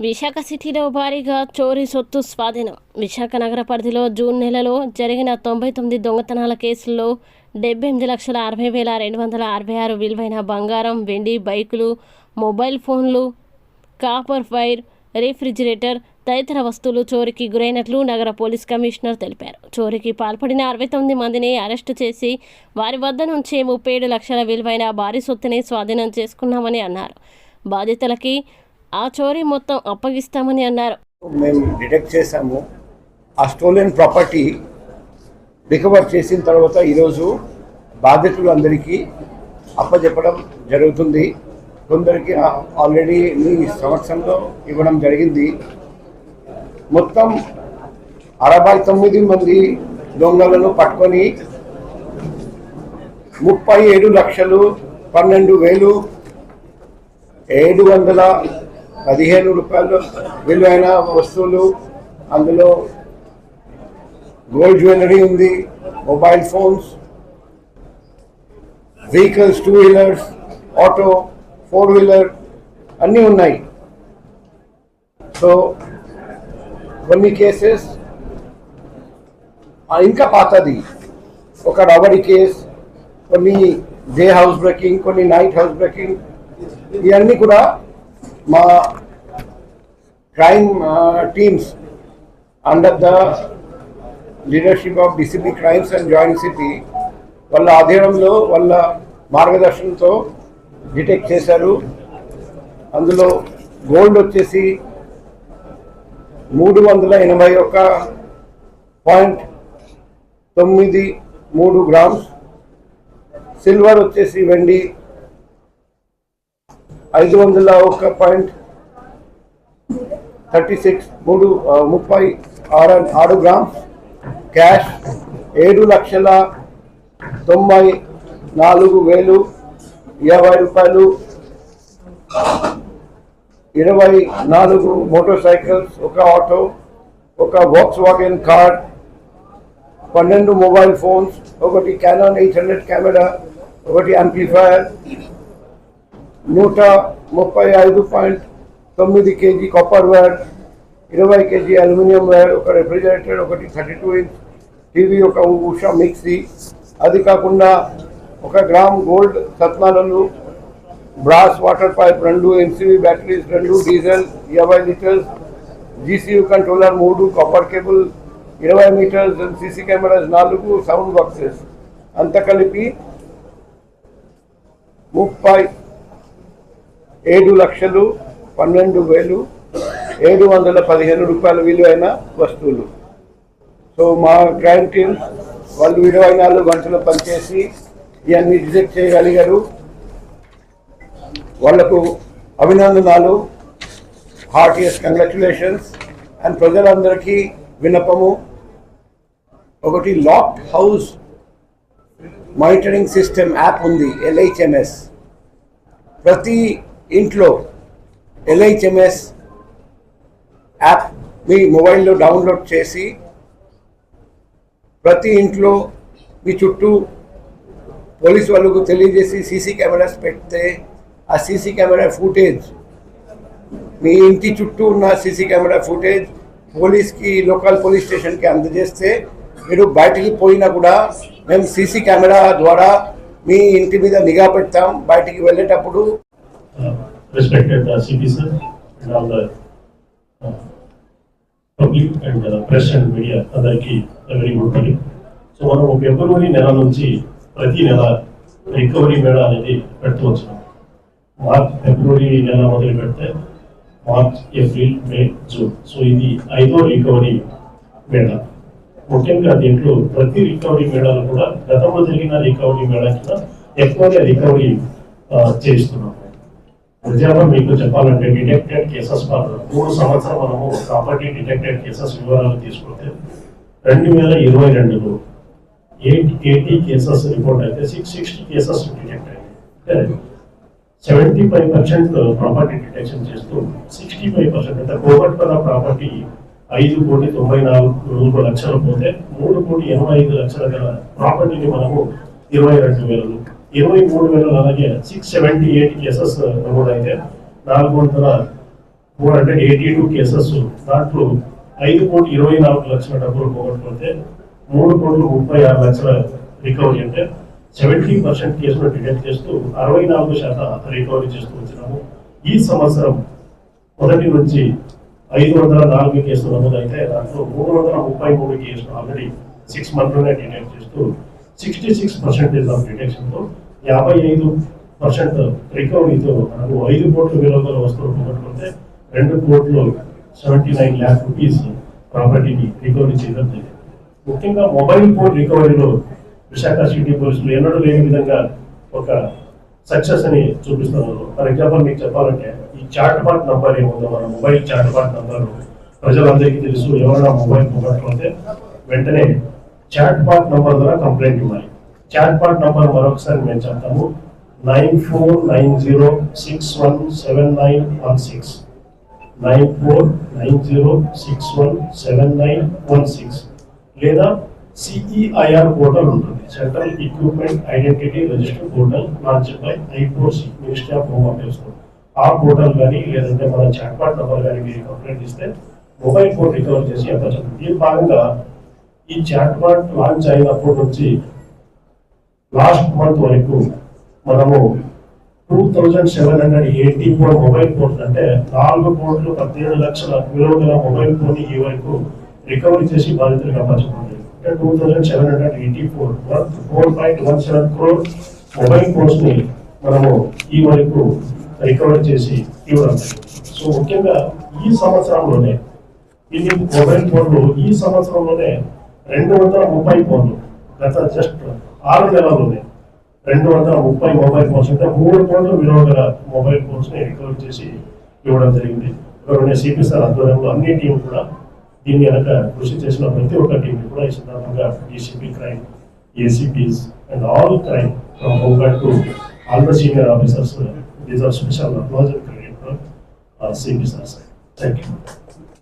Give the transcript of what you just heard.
విశాఖ సిటీలో భారీగా చోరీ సొత్తు స్వాధీనం. విశాఖ నగర పరిధిలో జూన్ నెలలో జరిగిన తొంభై తొమ్మిది దొంగతనాల కేసుల్లో డెబ్బై ఎనిమిది లక్షల అరవై వేల రెండు వందల అరవై ఆరు విలువైన బంగారం వెండి బైకులు మొబైల్ ఫోన్లు కాపర్ వైర్ రిఫ్రిజిరేటర్ తదితర వస్తువులు చోరీకి గురైనట్లు నగర పోలీస్ కమిషనర్ తెలిపారు. చోరీకి పాల్పడిన అరవై తొమ్మిది మందిని అరెస్టు చేసి వారి వద్ద నుంచి ముప్పై ఏడు లక్షల విలువైన భారీ సొత్తుని స్వాధీనం చేసుకున్నామని అన్నారు. బాధితులకి ఆ చోరీ మొత్తం అప్పగిస్తామని అన్నారు. మేము డిటెక్ట్ చేసాము ఆ స్టోలెన్ ప్రాపర్టీ రికవర్ చేసిన తర్వాత ఈరోజు బాధితులందరికీ అప్పచెప్పడం జరుగుతుంది. కొందరికి ఆల్రెడీ మీ సంవత్సరంలో ఇవ్వడం జరిగింది. మొత్తం అరవై తొమ్మిది మంది దొంగలను పట్టుకొని ముప్పై ఏడు లక్షలు పన్నెండు వేలు ఏడు వందల పదిహేను రూపాయలు విలువైన వస్తువులు. అందులో గోల్డ్ జ్యువెలరీ ఉంది mobile phones vehicles two wheelers auto four wheeler అన్నీ ఉన్నాయి. సో కొన్ని కేసెస్ ఇంకా పాతది. ఒక రబరీ కేస్ కొన్ని డే హౌస్ బ్రేకింగ్ కొన్ని నైట్ హౌస్ బ్రేకింగ్ ఇవన్నీ కూడా మా crime teams under the leadership of DCP crimes and joint city వాళ్ళ ఆధ్వర్యంలో వాళ్ళ మార్గదర్శనంతో డిటెక్ట్ చేశారు. అందులో గోల్డ్ వచ్చేసి మూడు వందల ఎనభై ఒక్క పాయింట్ తొమ్మిది మూడు గ్రామ్స్ సిల్వర్ వచ్చేసి వెండి ఐదు వందల ఒక పాయింట్ థర్టీ సిక్స్ మూడు ముప్పై ఆరు ఆరు గ్రామ్స్. క్యాష్ ఏడు లక్షల తొంభై నాలుగు వేలు యాభై రూపాయలు. ఇరవై నాలుగు మోటార్ సైకిల్స్ ఒక ఆటో ఒక వాక్స్ వాగన్ కార్ పన్నెండు మొబైల్ ఫోన్స్ ఒకటి క్యానాన్ ఎయిట్ హండ్రెడ్ కెమెరా ఒకటి యాంప్లిఫైయర్ నూట ముప్పై ఐదు పాయింట్ తొమ్మిది కేజీ కాపర్ వేర్ ఇరవై కేజీ అల్యూమినియం వేర్ ఒక రెఫ్రిజిరేటర్ ఒకటి థర్టీ టూ ఇంచ్ టీవీ ఒక ఉషా మిక్సీ అది కాకుండా ఒక గ్రామ్ గోల్డ్ సత్నాలలు బ్రాస్ వాటర్ పైప్ రెండు ఎంసీవీ బ్యాటరీస్ రెండు డీజిల్ ఇరవై లీటర్స్ జీసీయూ కంట్రోలర్ మూడు కాపర్ కేబుల్ ఇరవై మీటర్స్ సీసీ కెమెరాస్ నాలుగు సౌండ్ బాక్సెస్. అంత కలిపి ముప్పై ఏడు లక్షలు పన్నెండు వేలు ఏడు వందల పదిహేను రూపాయల విలువైన వస్తువులు. సో మా క్యాంటీన్ వాళ్ళు ఇరవై నాలుగు గంటలు పనిచేసి ఇవన్నీ డిజెక్ట్ చేయగలిగారు. వాళ్ళకు అభినందనాలు హార్టియస్ కంగ్రాచులేషన్స్ అండ్ ప్రజలందరికీ విన్నపము. ఒకటి lock house monitoring system app ఉంది ఎల్హెచ్ఎంఎస్. ప్రతి ఇంట్లో ఎల్హెచ్ఎంఎస్ యాప్ మీ మొబైల్లో డౌన్లోడ్ చేసి ప్రతి ఇంట్లో మీ చుట్టూ పోలీస్ వాళ్ళకు తెలియజేసి సీసీ కెమెరాస్ పెడితే ఆ సీసీ కెమెరా ఫుటేజ్ మీ ఇంటి చుట్టూ ఉన్న సీసీ కెమెరా ఫుటేజ్ పోలీస్కి లోకల్ పోలీస్ స్టేషన్కి అందజేస్తే మీరు బయటికి పోయినా కూడా మేము సీసీ కెమెరా ద్వారా మీ ఇంటి మీద నిఘా పెడతాం. బయటికి వెళ్ళేటప్పుడు Uh, respected uh, CP sir and all the uh, public and uh, press and media అందరికీ వెరీ గుడ్ మార్నింగ్ సో మనం ఫిబ్రవరి నెల నుంచి ప్రతి నెల రికవరీ మేళ అనేది పెడుతూ వచ్చినాం. మార్చ్ ఫిబ్రవరి నెల మొదలు పెడితే March April May June. So ఇది ఐదో రికవరీ మేళ. ముఖ్యంగా దీంట్లో ప్రతి రికవరీ మేళాలు కూడా గతంలో జరిగిన రికవరీ మేళ కింద ఎక్కువగా రికవరీ uh, చేస్తున్నాం ప్రజల్లో మీకు చెప్పాలంటే డిటెక్టెడ్ కేసెస్ మూడు సంవత్సరం మనము ప్రాపర్టీ డిటెక్టెడ్ కేసెస్ వివరాలు తీసుకుంటే రెండు వేల ఇరవై రెండులో ఎయిట్ ఎయిటీ కేసెస్ రిపోర్ట్ అయితే సిక్స్ సిక్స్టీ కేసెస్ డిటెక్ట్ అయ్యాయి. Seventy five percent property detection చేస్తూ సిక్స్టీ ఫైవ్ పర్సెంట్ అంటే కోవట్పల ప్రాపర్టీ ఐదు కోటి తొంభై నాలుగు లక్షలు పోతే మూడు కోటి ఎనభై ఐదు లక్షల గల ప్రాపర్టీని మనము ఇరవై రెండు వేలలో ఇరవై మూడు వేల అలాగే సిక్స్ సెవెంటీ ఎయిట్ కేసెస్ నమోదైతే నాలుగు వందల four hundred eighty two cases దాంట్లో ఐదు కోట్లు ఇరవై నాలుగు లక్షల డబ్బులు పోగొట్టుకుంటే మూడు కోట్లు ముప్పై ఆరు లక్షల రికవరీ అంటే సెవెంటీ పర్సెంట్ కేసులు డిటెక్ట్ చేస్తూ అరవై నాలుగు శాతం రికవరీ చేస్తూ వచ్చినాము. ఈ సంవత్సరం మొదటి నుంచి ఐదు వందల నాలుగు కేసులు నమోదైతే దాంట్లో మూడు వందల ముప్పై మూడు కేసులు ఆల్రెడీ సిక్స్ మంత్లోనే డిటెక్ట్ చేస్తూ సిక్స్టీ సిక్స్ పర్సెంటేజ్ ఆఫ్ డిటెక్షన్తో యాభై ఐదు పర్సెంట్ రికవరీతో మనకు ఐదు కోట్ల విలువ వస్తువులు పోగొట్టుకుంటే రెండు కోట్లు సెవెంటీ నైన్ ల్యాక్ రూపీస్ ప్రాపర్టీని రికవరీ చేయడం జరిగింది. ముఖ్యంగా మొబైల్ ఫోన్ రికవరీలో విశాఖ సిటీ పోలీసులు ఎన్నడూ లేని విధంగా ఒక సక్సెస్ అని చూపిస్తున్నారు. ఫర్ ఎగ్జాంపుల్ మీకు చెప్పాలంటే ఈ చాట్ బాట్ నంబర్ ఏముందో మన మొబైల్ చాట్ బాట్ నంబర్ ప్రజలందరికీ తెలుసు. ఎవరైనా మొబైల్ పోగొట్టుకుంటే వెంటనే చాట్ బాట్ నంబర్ ద్వారా కంప్లైంట్ ఇవ్వాలి. చాట్ బాట్ నంబర్ మరొకసారి మేము చెప్తాము. Nine four nine zero six one seven nine one six. Nine four nine zero six one seven nine one six. లేదా సిఈఐఆర్ పోర్టల్ ఉంటుంది. Central equipment identity register portal launch by ఐపోసి ministry of home affairs ఆ portal కానీ లేదంటే మన చాట్పాట్ number కానీ మీరు complaint ఇస్తే mobile phone recover చేసి చెప్పచ్చు దీని భాగంగా ఈ చాట్పాట్ లాంచ్ అయినప్పటి నుంచి లాస్ట్ మంత్ వరకు మనము two thousand seven hundred eighty four mobile phones అంటే నాలుగు కోట్లు పద్దెనిమిది లక్షల విలువ గల మొబైల్ ఫోన్ ఈ వరకు రికవరీ చేసి బాధితులకు అప్పచెప్పింది అంటే two thousand seven hundred eighty four four point one seven crore mobile ఫోన్స్ని మనము ఈ వరకు రికవరీ చేసి ఇవ్వడం సో ముఖ్యంగా ఈ సంవత్సరంలోనే ఇన్ని మొబైల్ ఫోన్లు ఈ సంవత్సరంలోనే రెండు వందల ముప్పై ఫోన్లు గత జస్ట్ ఆరు నెలల్లోనే రెండు వందల ముప్పై మొబైల్ ఫోన్స్ అంటే మూడు కోట్ల విలువ గల మొబైల్ ఫోన్స్ని రికవర్ చేసి ఇవ్వడం జరిగింది. ఇక్కడ సిపి సార్ ఆధ్వర్యంలో అన్ని టీం కూడా దీన్ని వెనక కృషి చేసిన ప్రతి ఒక్క టీం కూడా ఈ సందర్భంగా DCP crime ACPs and all crime from home guard to all the senior officers these are special applause and credit for CP sir thank you